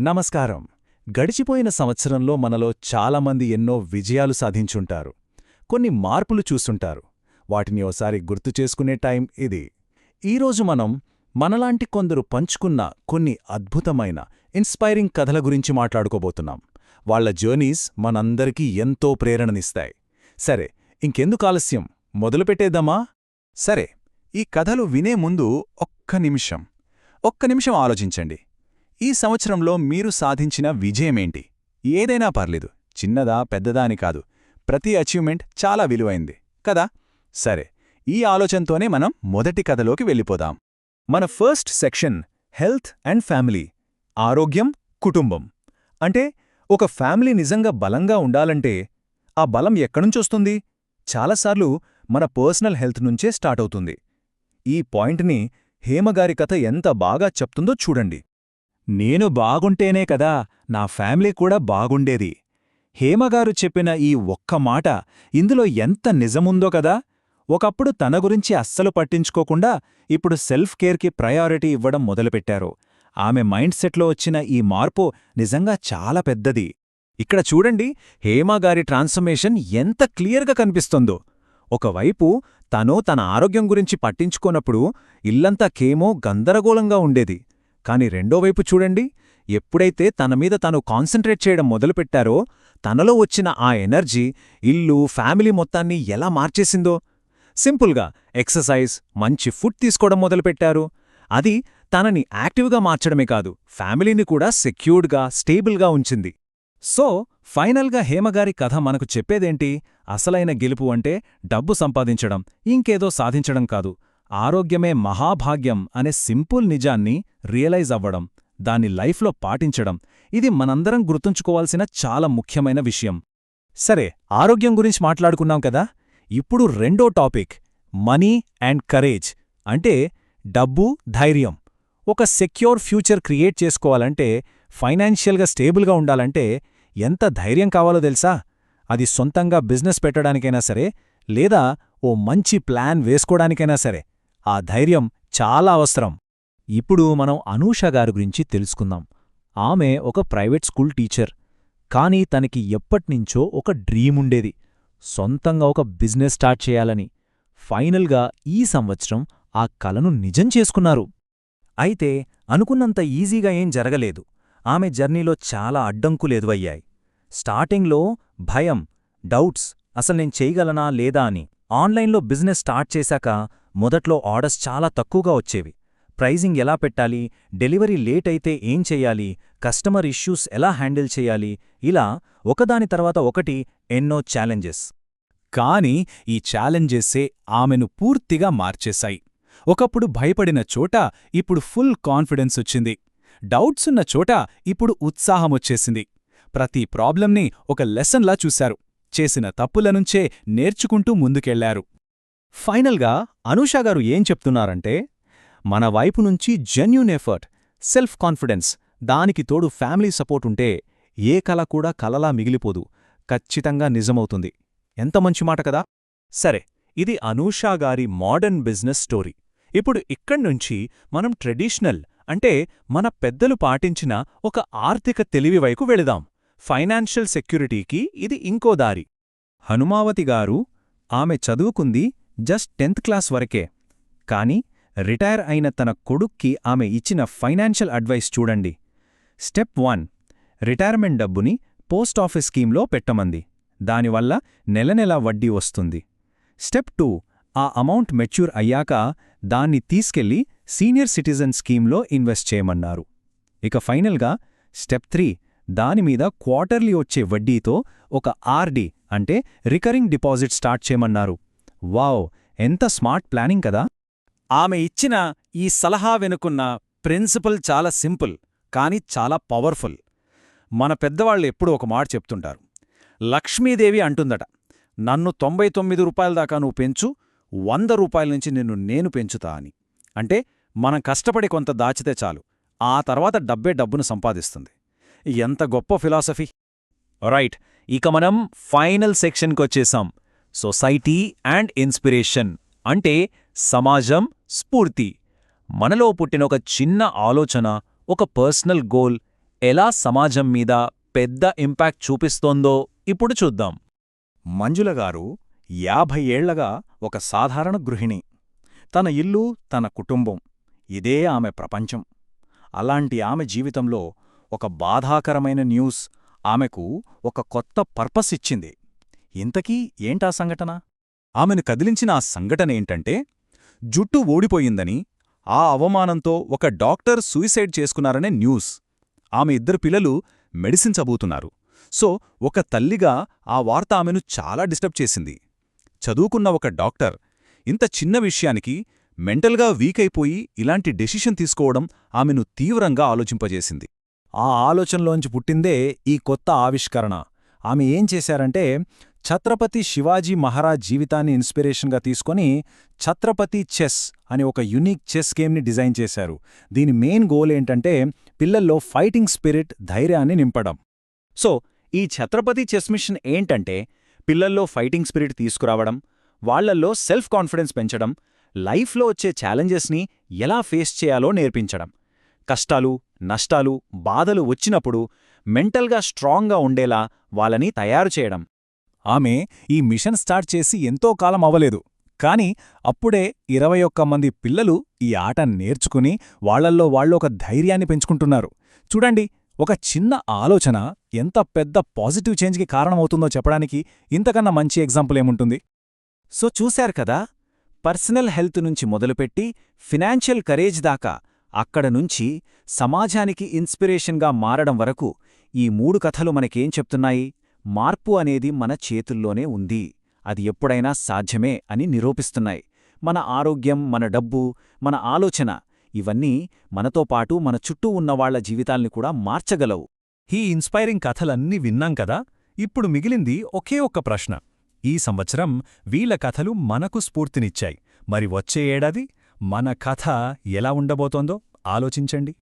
నమస్కారం. గడిచిపోయిన సంవత్సరంలో మనలో చాలామంది ఎన్నో విజయాలు సాధించుంటారు. కొన్ని మార్పులు చూస్తుంటారు. వాటిని ఓసారి గుర్తు చేసుకునే టైం ఇది. ఈరోజు మనం మనలాంటి కొందరు పంచుకున్న కొన్ని అద్భుతమైన ఇన్స్పైరింగ్ కథల గురించి మాట్లాడుకోబోతున్నాం. వాళ్ళ జర్నీస్ మనందరికీ ఎంతో ప్రేరణనిస్తాయి. సరే ఇంకెందుకు ఆలస్యం? మొదలుపెట్టేద్దామా? సరే ఈ కథలు వినే ముందు ఒక్క నిమిషం. ఒక్క నిమిషం ఆలోచించండి. ఈ సంవత్సరంలో మీరు సాధించిన విజయమేంటి? ఏదైనా పర్లేదు. చిన్నదా పెద్దదా అని కాదు. ప్రతి అచీవ్మెంట్ చాలా విలువైంది. కదా? సరే. ఈ ఆలోచనతోనే మనం మొదటి కథలోకి వెళ్ళిపోదాం. మన first section health and family ఆరోగ్యం కుటుంబం. అంటే ఒక ఫ్యామిలీ నిజంగా బలంగా ఉండాలంటే ఆ బలం ఎక్కడుంచొస్తుంది? చాలాసార్లు మన పర్సనల్ హెల్త్ నుంచే స్టార్ట్ అవుతుంది. ఈ పాయింట్ని హేమగారి కథ ఎంత బాగా చెప్తుందో చూడండి. నేను బాగుంటేనే కదా నా ఫ్యామిలీ కూడా బాగుండేది. హేమగారు చెప్పిన ఈ ఒక్క మాట ఇందులో ఎంత నిజముందో కదా? ఒకప్పుడు తన గురించి అస్సలు పట్టించుకోకుండా ఇప్పుడు సెల్ఫ్ కేర్కి ప్రయారిటీ ఇవ్వడం మొదలుపెట్టారు. ఆమె మైండ్ సెట్లో వచ్చిన ఈ మార్పు నిజంగా చాలా పెద్దది. ఇక్కడ చూడండి హేమగారి ట్రాన్స్ఫర్మేషన్ ఎంత క్లియర్గా కనిపిస్తుందో. ఒకవైపు తను తన ఆరోగ్యం గురించి పట్టించుకోనప్పుడు ఇల్లంతా కేమో గందరగోళంగా ఉండేది. కాని రెండోవైపు చూడండి. ఎప్పుడైతే తన మీద తను కాన్సంట్రేట్ చేయడం మొదలుపెట్టారో తనలో వచ్చిన ఆ ఎనర్జీ ఇల్లు ఫ్యామిలీ మొత్తాన్ని ఎలా మార్చేసిందో. సింపుల్గా ఎక్సర్సైజ్ మంచి ఫుడ్ తీసుకోవడం మొదలుపెట్టారు. అది తనని యాక్టివ్గా మార్చడమే కాదు ఫ్యామిలీని కూడా సెక్యూర్డ్గా స్టేబుల్గా ఉంచింది. సో ఫైనల్గా హేమగారి కథ మనకు చెప్పేదేంటి? అసలైన గెలుపు అంటే డబ్బు సంపాదించడం ఇంకేదో సాధించడం కాదు. ఆరోగ్యమే మహాభాగ్యం అనే సింపుల్ నిజాన్ని రియలైజ్ అవ్వడం దాన్ని లైఫ్లో పాటించడం ఇది మనందరం గుర్తుంచుకోవాల్సిన చాలా ముఖ్యమైన విషయం. సరే ఆరోగ్యం గురించి మాట్లాడుకున్నాం కదా? ఇప్పుడు రెండో టాపిక్ మనీ అండ్ కరేజ్ అంటే డబ్బు ధైర్యం. ఒక సెక్యూర్ ఫ్యూచర్ క్రియేట్ చేసుకోవాలంటే ఫైనాన్షియల్గా స్టేబుల్గా ఉండాలంటే ఎంత ధైర్యం కావాలో తెలుసా? అది సొంతంగా బిజినెస్ పెట్టడానికైనా సరే లేదా ఓ మంచి ప్లాన్ వేసుకోవడానికైనా సరే. ఆ ధైర్యం చాలా అవసరం. ఇప్పుడు మనం అనూష గారి గురించి తెలుసుకుందాం. ఆమె ఒక ప్రైవేట్ స్కూల్ టీచర్. కానీ తనకి ఎప్పట్నించో ఒక డ్రీముండేది సొంతంగా ఒక బిజినెస్ స్టార్ట్ చేయాలని. ఫైనల్గా ఈ సంవత్సరం ఆ కలను నిజం చేసుకున్నారు. అయితే అనుకున్నంత ఈజీగా ఏం జరగలేదు. ఆమె జర్నీలో చాలా అడ్డంకులు ఎదువయ్యాయి స్టార్టింగ్లో భయం డౌట్స్ అసలు నేను చేయగలనా లేదా అని. ఆన్లైన్లో బిజినెస్ స్టార్ట్ చేశాక మొదట్లో ఆర్డర్స్ చాలా తక్కువగా వచ్చేవి. ప్రైజింగ్ ఎలా పెట్టాలి? డెలివరీ లేట్ అయితే ఏం చెయ్యాలి కస్టమర్ ఇష్యూస్ ఎలా హ్యాండిల్ చేయాలి? ఇలా ఒకదాని తర్వాత ఒకటి ఎన్నో ఛాలెంజెస్. కాని ఈ ఛాలెంజెస్సే ఆమెను పూర్తిగా మార్చేశాయి. ఒకప్పుడు భయపడిన చోట ఇప్పుడు ఫుల్ కాన్ఫిడెన్స్ వచ్చింది. డౌట్సున్న చోట ఇప్పుడు ఉత్సాహమొచ్చేసింది ప్రతి ప్రాబ్లంని ఒక లెసన్లా చూశారు. చేసిన తప్పుల నుంచే నేర్చుకుంటూ ముందుకెళ్ళారు. ఫైనల్గా అనూషాగారు ఏం చెప్తున్నారంటే మన వైపు నుంచి జెన్యున్ ఎఫర్ట్ సెల్ఫ్ కాన్ఫిడెన్స్ దానికి తోడు ఫ్యామిలీ సపోర్ట్ ఉంటే ఏ కల కూడా కలలా మిగిలిపోదు. ఖచ్చితంగా నిజమవుతుంది. ఎంత మంచి మాట కదా? సరే ఇది అనూషాగారి మోడర్న్ బిజినెస్ స్టోరీ ఇప్పుడు ఇక్కడ్నుంచి మనం ట్రెడిషనల్ అంటే మన పెద్దలు పాటించిన ఒక ఆర్థిక తెలివి వైపు వెళదాం. ఫైనాన్షియల్ సెక్యూరిటీకి ఇది ఇంకో దారి. హనుమావతి గారు ఆమె చదువుకుంది జస్ట్ టెన్త్ క్లాస్ వరకే. కాని రిటైర్ అయిన తన కొడుక్కి ఆమె ఇచ్చిన ఫైనాన్షియల్ అడ్వైస్ చూడండి. స్టెప్ వన్ రిటైర్మెంట్ డబ్బుని పోస్ట్ ఆఫీస్ స్కీమ్లో పెట్టమంది. దానివల్ల నెలనెలా వడ్డీ వస్తుంది. స్టెప్ టూ ఆ అమౌంట్ మెచ్యూర్ అయ్యాక దాన్ని తీసుకెళ్ళి సీనియర్ సిటిజన్ స్కీమ్లో ఇన్వెస్ట్ చేయమన్నారు. ఇక ఫైనల్గా స్టెప్ త్రీ దానిమీద క్వార్టర్లీ వచ్చే వడ్డీతో ఒక ఆర్డీ అంటే రికరింగ్ డిపాజిట్ స్టార్ట్ చేయమన్నారు. వావ్ ఎంత స్మార్ట్ ప్లానింగ్ కదా. ఆమె ఇచ్చిన ఈ సలహా వెనుకున్న ప్రిన్సిపల్ చాలా సింపుల్ కాని చాలా పవర్ఫుల్. మన పెద్దవాళ్ళు ఎప్పుడూ ఒక మాట చెప్తుంటారు. లక్ష్మీదేవి అంటుందట నన్ను తొంభై తొమ్మిది రూపాయల దాకా నువ్వు పెంచు వంద రూపాయల నుంచి నిన్ను నేను పెంచుతా అని. అంటే మనం కష్టపడి కొంత దాచితే చాలు ఆ తర్వాత డబ్బే డబ్బును సంపాదిస్తుంది. ఎంత గొప్ప ఫిలాసఫీ. రైట్ ఇక మనం ఫైనల్ సెక్షన్కొచ్చేసాం సొసైటీ అండ్ ఇన్స్పిరేషన్ అంటే సమాజం స్ఫూర్తి. మనలో పుట్టిన ఒక చిన్న ఆలోచన ఒక పర్సనల్ గోల్ ఎలా సమాజం మీద పెద్ద ఇంపాక్ట్ చూపిస్తోందో ఇప్పుడు చూద్దాం. మంజుల గారు యాభై ఏళ్ళగా ఒక సాధారణ గృహిణి. తన ఇల్లు తన కుటుంబం ఇదే ఆమె ప్రపంచం. అలాంటి ఆమె జీవితంలో ఒక బాధాకరమైన న్యూస్ ఆమెకు ఒక కొత్త పర్పస్ ఇచ్చింది. ఇంతకీ ఏంటా సంఘటన? ఆమెను కదిలించిన ఆ సంఘటనేంటంటే జుట్టు ఓడిపోయిందని ఆ అవమానంతో ఒక డాక్టర్ సూయిసైడ్ చేసుకున్నారనే న్యూస్. ఆమె ఇద్దరు పిల్లలు మెడిసిన్ చదువుతున్నారు. సో ఒక తల్లిగా ఆ వార్త ఆమెను చాలా డిస్టర్బ్ చేసింది. చదువుకున్న ఒక డాక్టర్ ఇంత చిన్న విషయానికి మెంటల్గా వీక్ అయిపోయి ఇలాంటి డెసిషన్ తీసుకోవడం ఆమెను తీవ్రంగా ఆలోచింపజేసింది. ఆ ఆలోచనలోంచి పుట్టిందే ఈ కొత్త ఆవిష్కరణ. ఆమె ఏం చేశారంటే ఛత్రపతి శివాజీ మహారాజ్ జీవితాన్ని ఇన్స్పిరేషన్గా తీసుకొని ఛత్రపతి చెస్ అనే ఒక యునిక్ చెస్ గేమ్ని డిజైన్ చేశారు. దీని మెయిన్ గోల్ ఏంటంటే పిల్లల్లో ఫైటింగ్ స్పిరిట్ ధైర్యాన్ని నింపడం. సో ఈ ఛత్రపతి చెస్ మిషన్ ఏంటంటే పిల్లల్లో ఫైటింగ్ స్పిరిట్ తీసుకురావడం వాళ్ళల్లో సెల్ఫ్ కాన్ఫిడెన్స్ పెంచడం లైఫ్లో వచ్చే ఛాలెంజెస్ని ఎలా ఫేస్ చేయాలో నేర్పించడం. కష్టాలు నష్టాలు బాధలు వచ్చినప్పుడు మెంటల్గా స్ట్రాంగ్గా ఉండేలా వాళ్ళని తయారు చేయడం. ఆమె ఈ మిషన్ స్టార్ట్ చేసి ఎంతో కాలం అవ్వలేదు. కాని అప్పుడే ఇరవై ఒక్క మంది పిల్లలు ఈ ఆట నేర్చుకుని వాళ్ళల్లో వాళ్ళు ఒక ధైర్యాన్ని పెంచుకుంటున్నారు. చూడండి ఒక చిన్న ఆలోచన ఎంత పెద్ద పాజిటివ్ చేంజ్కి కారణమవుతుందో చెప్పడానికి ఇంతకన్నా మంచి ఎగ్జాంపుల్ ఏముంటుంది? సో చూశారు కదా పర్సనల్ హెల్త్ నుంచి మొదలుపెట్టి ఫినాన్షియల్ కరేజ్ దాకా అక్కడ నుంచి సమాజానికి ఇన్స్పిరేషన్గా మారడం వరకు ఈ మూడు కథలు మనకేం చెప్తున్నాయి? మార్పు అనేది మన చేతుల్లోనే ఉంది. అది ఎప్పుడైనా సాధ్యమే అని నిరూపిస్తున్నాయి. మన ఆరోగ్యం మన డబ్బు మన ఆలోచన ఇవన్నీ మనతో పాటు మన చుట్టూ ఉన్నవాళ్ళ జీవితాల్ని కూడా మార్చగలవు. ఈ ఇన్స్పైరింగ్ కథలన్నీ విన్నాం కదా? ఇప్పుడు మిగిలింది ఒకే ఒక్క ప్రశ్న. ఈ సంవత్సరం వీళ్ళ కథలు మనకు స్ఫూర్తినిచ్చాయి. మరి వచ్చే ఏడాది మన కథ ఎలా ఉండబోతోందో ఆలోచించండి.